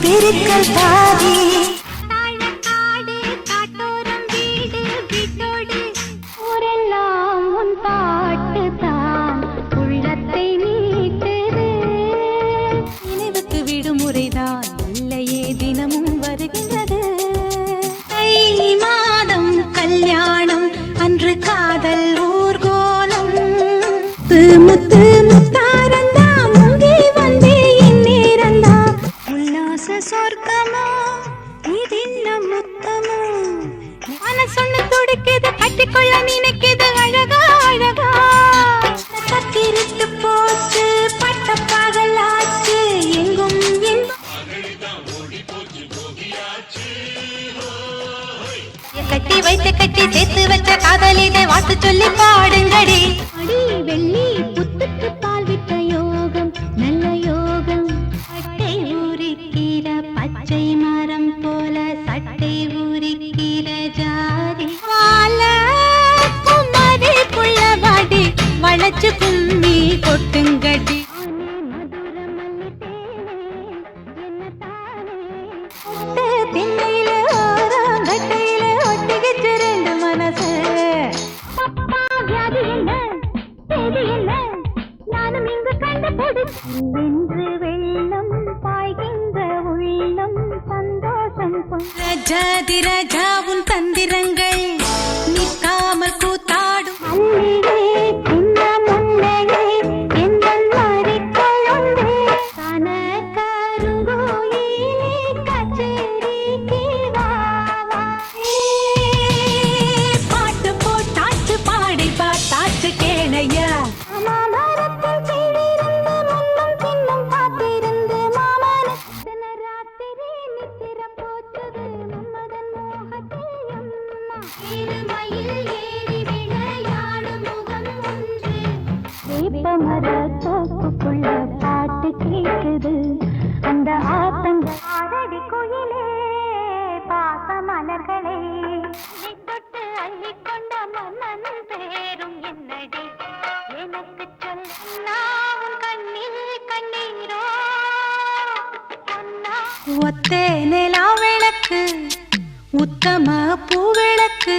பெருக்கல் பாதி. கட்டி வைத்து கட்டி சேர்த்து வச்ச காதலினை வாத்து சொல்லி பாடுங்கடி. அடி வெள்ளி புத்துக்கு பால் விட்ட யோகம் நல்ல யோகம். சட்டை ஊரிக்கிற பச்சை மரம் போல சட்டை ஊரிக்கிற ஜாதி. வாழ குமரி புள்ளவாடி வளைச்சு உள்ள பாட்டு கேட்குது அந்த ஆத்தம் ஆரடி குயிலே பாச மலர்களே. தொட்டு அள்ளி கொண்ட மன்னன் பேரும் என்னடி? எனக்கு ஒத்தே நிலா விளக்கு உத்தம பூவிளக்கு.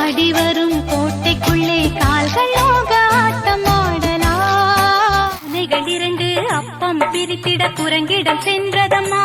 ஆடி வரும் கோட்டைக்குள்ளே கால்களோ பிரித்திட குரங்கிடம் சென்றதம்மா.